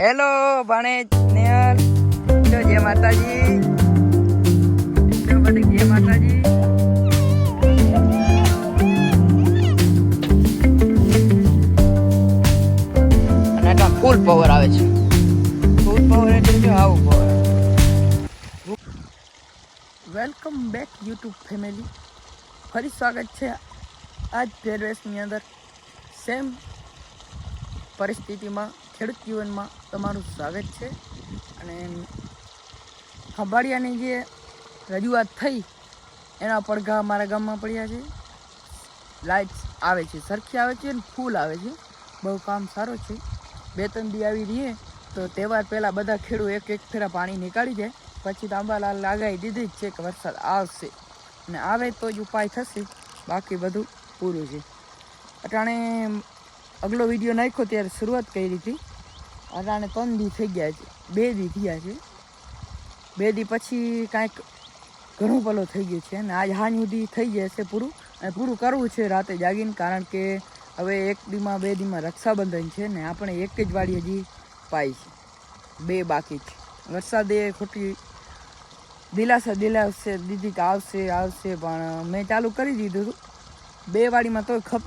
Hello ભાણેજ નેહલ જો જય માતાજી. જો બધે જય માતાજી. અને આ ફૂલ પાવર આવે છે. ફૂલ પાવર એટલે જો આવું power welcome back YouTube family ફરી સ્વાગત છે આજ ફેરવેસની અંદર. સેમ પરિસ્થિતિમાં ખેડૂત જીવનમાં તમારું સ્વાગત છે. અને ખંભાળિયાની જે રજૂઆત થઈ, એના પડઘા અમારા ગામમાં પડ્યા છે. લાઇટ્સ આવે છે, સરખી આવે છે અને ફૂલ આવે છે. બહુ કામ સારું છે. બે ત્રણ દી આવી રહીએ તો તહેવાર પહેલાં બધા ખેડૂત એક એક ફેરા પાણી નીકાળી જાય. પછી તો આંબાલાલ આગાહી દીધી જ છે કે વરસાદ આવશે. અને આવે તો જ ઉપાય થશે. બાકી બધું પૂરું છે. અટાણે અગલો વીડિયો નાખ્યો ત્યારે શરૂઆત કરી હતી અટાણે ત્રણ દી થઈ ગયા છે. બે દી થયા છે. બે દી પછી કાંઈક ઘણું પલો થઈ ગયું છે. અને આજ હાન સુધી થઈ જશે પૂરું. અને પૂરું કરવું છે રાતે જાગીને, કારણ કે હવે એક દીમાં, બે દીમાં રક્ષાબંધન છે ને આપણે એક જ વાડી હજી પાઈ છે. બે બાકી છે. વરસાદે ખોટી દિલાસા દિલાસે દીધી કે આવશે આવશે, પણ મેં ચાલુ કરી દીધું હતું. બે વાડીમાં તો ખપ,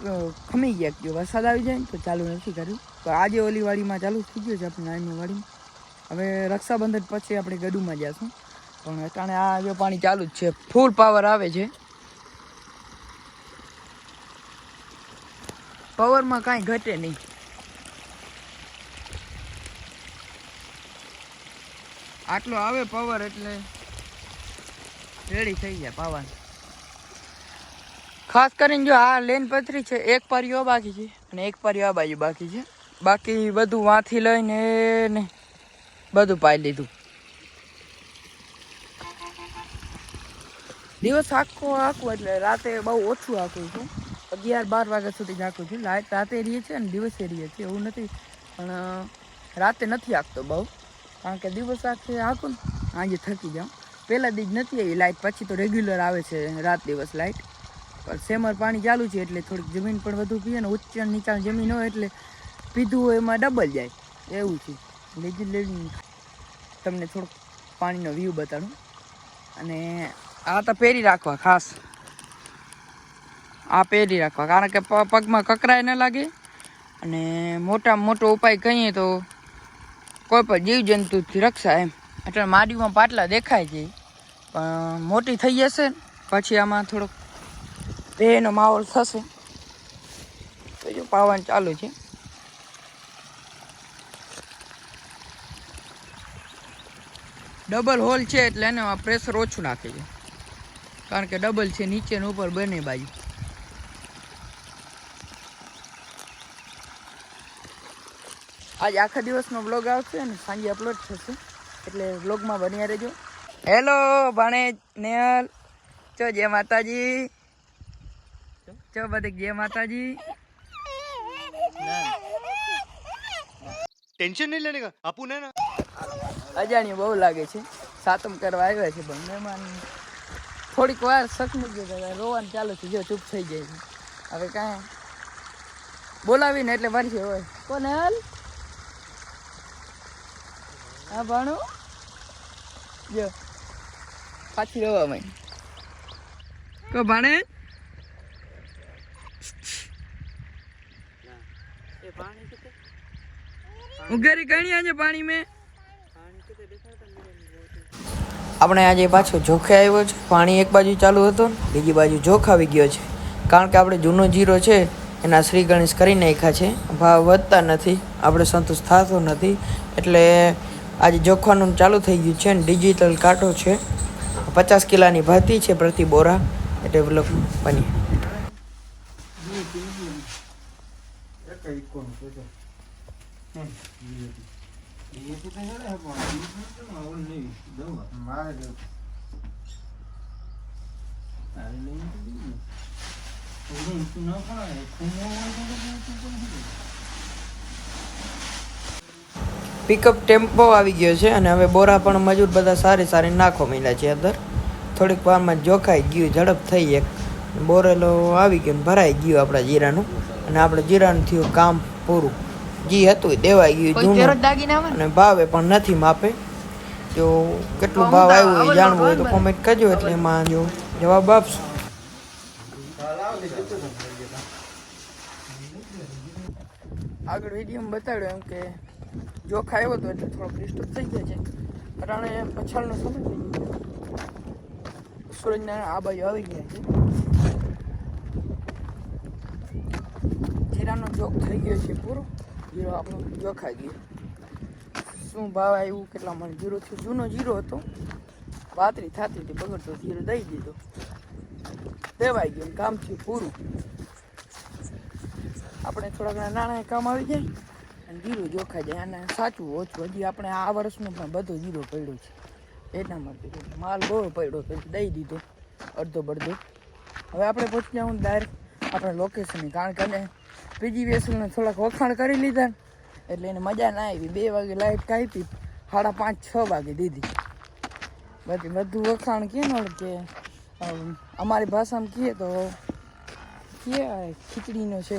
ખમી ગયા. વરસાદ આવી જાય ને તો ચાલુ નથી કર્યું. તો આજે ઓલી વાડીમાં ચાલુ થઈ ગયું છે આપણે નાની વાડીમાં. હવે રક્ષાબંધન પછી આપણે ગડુમાં જઈશું પણ અટાણે આ જો પાણી ચાલુ જ છે. ફૂલ પાવર આવે છે. પાવરમાં કાંઈ ઘટે નહીં. આટલો આવે પાવર એટલે રેડી થઈ જાય પાવર ખાસ કરીને જો આ લેન પથરી છે, એક પારીઓ બાકી છે અને એક પારીઓ આ બાજુ બાકી છે. બાકી બધું વાંથી લઈને ને બધું પાઈ લીધું. દિવસ આખો આખું એટલે રાતે બહુ ઓછું આખું છું અગિયાર બાર વાગ્યા સુધી જ આખું છું લાઇટ રાતે રહીએ છીએ અને દિવસે રહીએ છીએ એવું નથી. પણ રાતે નથી આખતો બહુ. કારણ કે દિવસ આખે આખું ને આજે થકી જાઉં પહેલાં દી જ નથી આવી લાઇટ. પછી તો રેગ્યુલર આવે છે રાત દિવસ લાઇટ. પણ સેમર પાણી ચાલુ છે એટલે થોડીક જમીન પણ વધુ પીએ ને ઉચ્ચ નીચાણ જમીન હોય એટલે પીધું હોય એમાં ડબલ જાય. એવું છે. લેજી લેજી. તમને થોડુંક પાણીનો વ્યૂ બતાડું. અને આ તો પહેરી રાખવા, ખાસ. આ પહેરી રાખવા, કારણ કે પગમાં કકરાય ન લાગે. અને મોટામાં મોટો ઉપાય કહીએ તો કોઈ પણ જીવજંતુથી રક્ષા એમ. એટલે માડીમાં પાટલા દેખાય છે. પણ મોટી થઈ જશે પછી આમાં થોડોક દેહનો માહોલ થશે. તો પાવાનું ચાલુ છે. ડબલ હોલ છે એટલે એને પ્રેશર ઓછું નાખે છે કારણ કે ડબલ છે નીચે ને ઉપર બંને બાજુ. આજે આખા દિવસનો બ્લોગ આવશે અને સાંજે અપલોડ થશે. એટલે બ્લોગમાં બન્યા રહેજો. હેલો ભાણેજ, નેહલ. ચો, જય માતાજી. ચો, બધે જય માતાજી. ટેન્શન નહીં લેને કા? આપું ને? ना અજાણ્યું બહુ લાગે છે. સાતમ કરવા આવ્યા છે પણ મહેમાન થોડીક વાર સકમુક ગયો રોવાનું ચાલુ થઈ ગયો ચૂપ થઈ જાય છે. હવે કાંઈ બોલાવીને એટલે વરસે હોય કોને હાલ? હા ભાણું? જો પાછી રોવા માં કો ભાણે? ઉઘેરી કણી આજે પાણી મેં આપણે આજે પાછો જોખે આવ્યો છે. પાણી એક બાજુ ચાલુ હતો બીજી બાજુ જોખ આવી ગયો છે. કારણ કે આપણે જૂનો જીરો છે, એના શ્રી ગણેશ કરી નાખ્યા છે. ભાવ વધતા નથી, આપણે સંતોષ થતો નથી. એટલે આજે જોખવાનું ચાલુ થઈ ગયું છે અને ડિજિટલ કાંટો છે. પચાસ કિલાની ભાતી છે પ્રતિ બોરા. એ ડેવલપ બની. પિકઅપ ટેમ્પો આવી ગયો છે અને હવે બોરા પણ મજૂર બધા સારી સારી નાખો મળ્યા છે અંદર. થોડીક વારમાં જોખાઈ ગયું, ઝડપ થઈ એક. બોરેલો આવી ગયો ભરાઈ ગયું આપણા જીરાનું. અને આપણે જીરાનું થયું કામ પૂરું. જી હતું એ દેવાઈ ગયું જૂનું. આવે ને? અને ભાવે પણ નથી માપે. જો કેટલું ભાવ આવ્યો તો એ જાણવું હોય તો કોમેન્ટ કરજો એટલે એમાં જો જવાબ આપશું. આગળ વિડીયોમાં બતાડ્યો એમ કે જોખા આવ્યો હતો એટલે થોડોક ડિસ્ટર્બ થઈ ગયા છે. અટાણે પછાડનો સમય થઈ ગયો સુરજના આ બાજુ આવી ગયા છે. જીરાનો જોગ થઈ ગયો છે પૂરો. જીરો આપણો જોખાઈ ગયો. શું ભાવ આવ્યું કેટલા મને જીરો થયું, જૂનો જીરો હતો. પાતરી થતી હતી બગડતો જીરો દઈ દીધો. દેવાઈ ગયો કામ થયું પૂરું. આપણે થોડા ઘણા નાણાં કામ આવી જાય, અને જીરો જોખાઈ જાય. અને સાચું ઓછું હજી આપણે આ વર્ષનું પણ બધો જીરો પડ્યો છે. એટલા માટે માલ બહુ પડ્યો પછી દઈ દીધો, અડધો બડધો હવે આપણે પહોંચી જવું ડાયરેક્ટ આપણે લોકેશને કારણ કે પીજી વેસલને થોડાક વખાણ કરી લીધા એટલે એને મજા ના આવી. બે વાગે લાઈટ કાપી, સાડા પાંચ, છ વાગે દીધી. બાકી બધું વખાણ કે ને કે અમારી ભાષામાં કહીએ તો કે ખીચડીનો છે.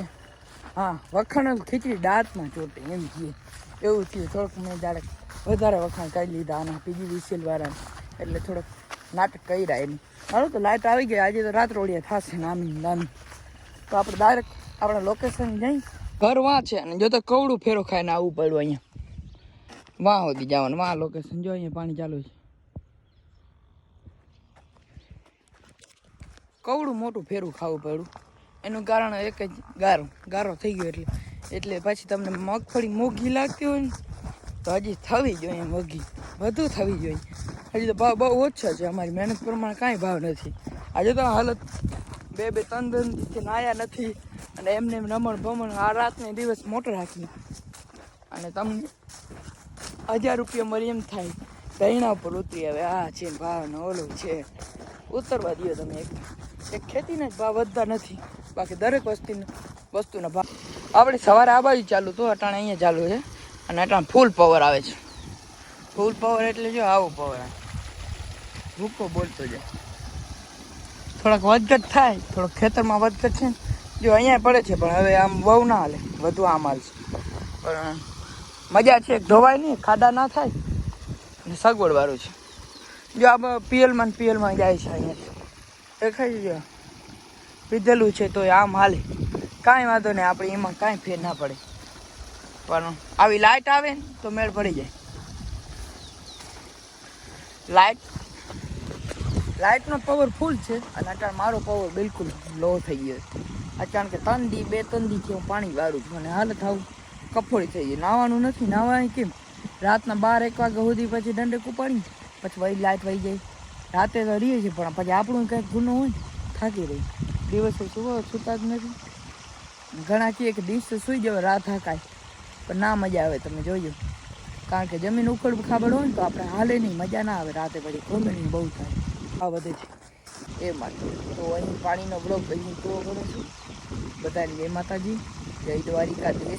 હા, વખાણ ખીચડી દાંતમાં ચોટે એમ કહીએ એવું થયું, થોડુંક મેં જાણે વધારે વખાણ કરી લીધા આના પીજી વિસેલ વાળાને એટલે થોડોક નાટક કર્યા એની. હાલો તો લાઇટ આવી ગઈ, આજે તો રાત રોડિયા થશે, નામી નામી. તો આપણે ડાયરેક્ટ આપણે લોકેશન જઈ. ઘર વાં છે અને જો તો કવડું ફેરો ખાઈને આવવું પડ્યું અહીંયા. વાં સુધી જવાનું, વાં લોકેશન જો અહીંયા પાણી ચાલુ છે. કવડું મોટું ફેરું ખાવું પડ્યું. એનું કારણ એક જ, ગારો ગારો થઈ ગયો એટલે એટલે પછી તમને મગફળી મોઘી લાગતી હોય ને, તો હજી થવી જોઈએ મોઘી. વધુ થવી જોઈએ. હજી તો ભાવ બહુ ઓછો છે, અમારી મહેનત પ્રમાણે કાંઈ ભાવ નથી. આજે તો હાલત બે બે, ત્રણ ત્રણથી નાયા નથી અને એમને એમ રમણ ભમણ આ રાતને દિવસ મોટર રાખી અને તમને હજાર રૂપિયા મળી એમ થાય. ધૈણા ઉપર ઉતરી આવે. આ છે ભાવ ને ઓલો છે. ઉતરવા દો તમે એક. એક ખેતીના જ ભાવ વધતા નથી. બાકી દરેક વસ્તુનો, વસ્તુના ભાવ. આપણે સવારે આ બાજુ ચાલુ તો અટાણે અહીંયા ચાલુ છે. અને અટાણે ફૂલ પાવર આવે છે. ફૂલ પાવર એટલે જો આવો પાવર ભૂકો બોલતો જાય. થોડાક વધઘટ થાય થોડોક ખેતરમાં વધઘટ છે. જો અહીંયા પડે છે પણ હવે આમ બહુ ના હાલે વધુ આમ હાલશે પણ મજા છે ધોવાય નહીં ખાડા ના થાય. અને સગવડવાળું છે. જો આ પીએલમાં પીએલમાં જાય છે અહીંયા. દેખાય છે પીધેલું છે તો આમ હાલે. કાંઈ વાંધો નહીં આપણે એમાં કાંઈ ફેર ના પડે. પણ આવી લાઇટ આવે ને તો મેળ પડી જાય. લાઇટ લાઇટનો પાવર ફૂલ છે અને અત્યારે મારો પાવર બિલકુલ લો થઈ ગયો છે. અચાનક કે ત્રણ દી, બે, ત્રણ દીથી હું પાણી વાળું છું અને હાલત આવું કફોડી થઈ ગઈ. નાવાનું નથી નાવાની કેમ? રાતના બાર, એક વાગ્યા સુધી પછી દંડક ઉપાડી પછી વહી લાઇટ વહી જાય. રાતે તો રહીએ છીએ, પણ પછી આપણું કંઈક ગુનો હોય થાકી રહી દિવસે સુવો, સૂતા જ નથી. ઘણા કહે કે દિવસે સૂઈ જવા રાત હાકાય. પણ ના મજા આવે, તમે જોજો. કારણ કે જમીન ઉખડ ખાબડ હોય ને તો આપણે હાલે નહીં, મજા ના આવે. રાતે પછી કોમેડી બહુ થાય. આ વધે છે. એ માટે. તો અહીં પાણીનો બ્લોક અહીં પૂરો કરું છું. બધાને જય માતાજી. જય દ્વારિકાધીશ.